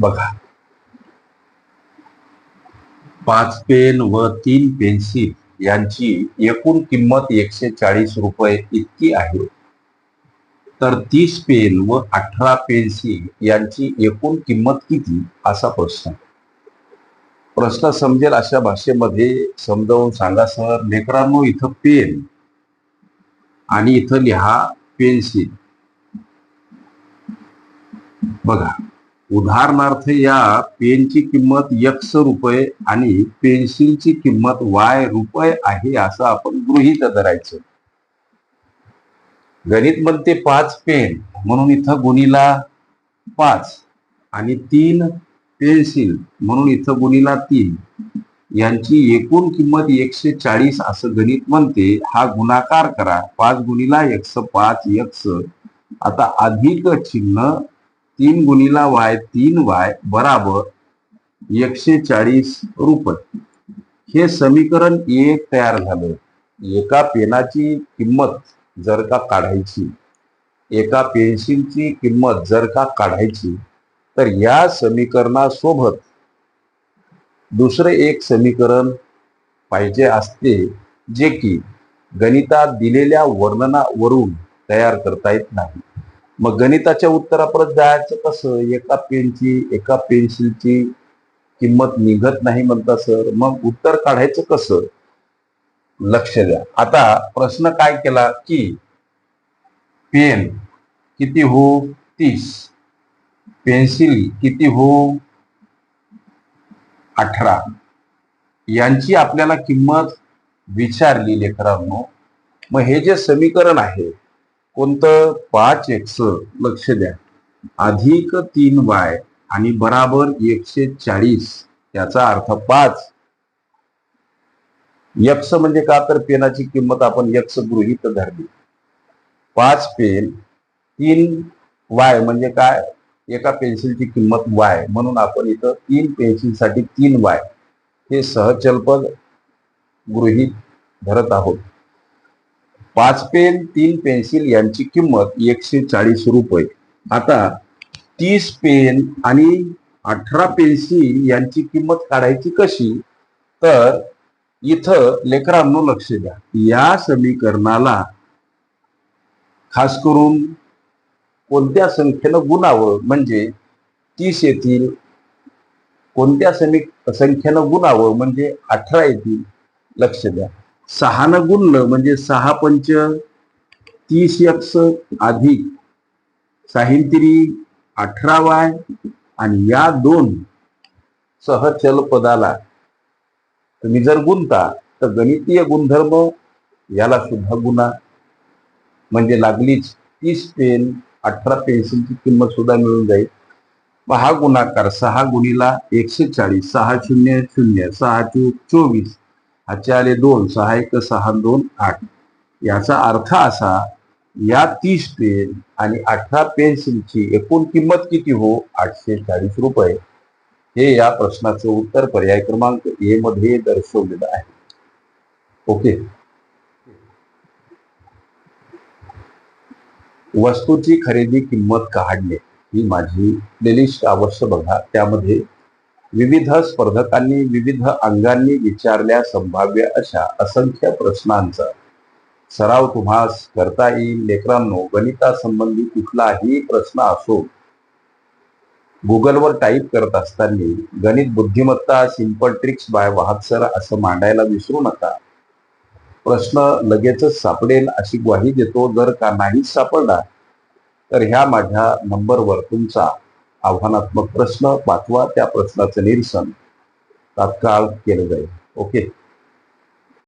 बघा. पाच पेन व तीन पेन्सिल यांची एकूण किंमत एकशे चाळीस रुपये इतकी आहे. तर तीस पेन व अठरा पेन्सिल यांची एकूण किंमत किती? असा प्रश्न. प्रश्न समजेल अशा भाषेमध्ये समजावून सांगा सर लेकरांनो इथं पेन आणि इथं लिहा पेन्सिल. बघा. उदाहरणार्थ या पेनची किंमत एक्स रुपये आणि पेन्सिलची किंमत वाय रुपये आहे असं आपण गृहीत धरायचं. गणित म्हणते पाच पेन म्हणून इथं गुणीला पाच आणि तीन पेन्सिल म्हणून इथं गुणीला तीन. यांची एकूण किंमत एकशे चाळीस असं गणित म्हणते. हा गुणाकार करा. पाच गुणीला एकशे पाच एकशे आता अधिक चिन्ह तीन गुणीला वाय तीन वाय बराबर एकशे चाळीस रुपये. हे समीकरण एक तयार झालं. एका पेनाची किंमत जर का काढायची एका पेन्सिलची किंमत जर का काढायची तर या समीकरणासोबत दुसरे एक समीकरण पाहिजे असते जे की गणितात दिलेल्या वर्णनावरून तयार करता येत नाही. मग गणिताच्या उत्तरापर्यंत जायचं कसं? एका पेनची एका पेन्सिलची किंमत निघत नाही म्हणता सर. मग उत्तर काढायचं कसं? लक्ष द्या. आता प्रश्न काय केला की पेन किती हो? तीस. पेन्सिल किती हो? अठरा. यांची आपल्याला किंमत विचारली लेकरांनो. मग हे जे समीकरण आहे कोणतं पाच एक्स लक्ष द्या. अधिक तीन वाय आणि बराबर एकशे चाळीस याचा अर्थ पाच. यक्ष म्हणजे का तर पेनाची किंमत आपण यक्ष गृहीत धरली. पाच पेन तीन वाय म्हणजे काय? एका पेन्सिलची किंमत वाय. म्हणून आपण इथं तीन पेन्सिलसाठी तीन वाय हे सहचलपद गृहीत धरत आहोत. पाच पेन तीन पेन्सिल यांची किंमत एकशे चाळीस रुपये. आता तीस पेन आणि अठरा पेन्सिल यांची किंमत काढायची कशी? तर इथं लेकरांनो लक्ष द्या. या समीकरणाला खास करून कोणत्या संख्येनं गुणावं? म्हणजे तीस येतील. कोणत्या समी संख्येनं गुणावं? म्हणजे अठरा येतील. लक्ष द्या. सहानं गुणलं म्हणजे सहा पंच तीस एक्स अधिक साहिंतिरी अठरा वाय आणि या दोन सहचल पदाला तुम्ही जर गुंता तर गणितीय गुणधर्म याला सुद्धा गुणा. म्हणजे लागलीच तीस पेन अठरा पेन्सिलची किंमत सुद्धा मिळून जाईल. मग हा गुणाकार सहा गुणीला एकशे चाळीस सहा शून्य शून्य सहा चोवीस हाचे आले दोन सहा एक सहा दोन आठ. याचा अर्थ असा या तीस पेन आणि अठरा पेन्सिलची एकूण किंमत किती हो? आठशे चाळीस रुपये. हे या प्रश्नाचं उत्तर पर्याय क्रमांक ए मध्ये दर्शवलेलं आहे. ओके. वस्तूची खरेदी किंमत काढणे ही माझी प्लेलिस्ट अवश्य बघा. त्यामध्ये विविध स्पर्धकांनी विविध अंगांनी विचारल्या संभाव्य अशा असंख्य प्रश्नांचा. सराव तुम्हास करता येईल लेकरांनो गणितासंबंधी कुठलाही प्रश्न असो. गुगलवर टाईप करत असताना गणित बुद्धिमत्ता सिंपल ट्रिक्स बाय वाहत सर असं मांडायला विसरू नका. प्रश्न लगेचच सापडेल अशी ग्वाही देतो जर का नाहीच सापडला. तर ह्या माझ्या नंबरवर तुमचा आव्हानात्मक प्रश्न पाठवा त्या प्रश्नाचं निरसन तात्काळ केलं जाईल. ओके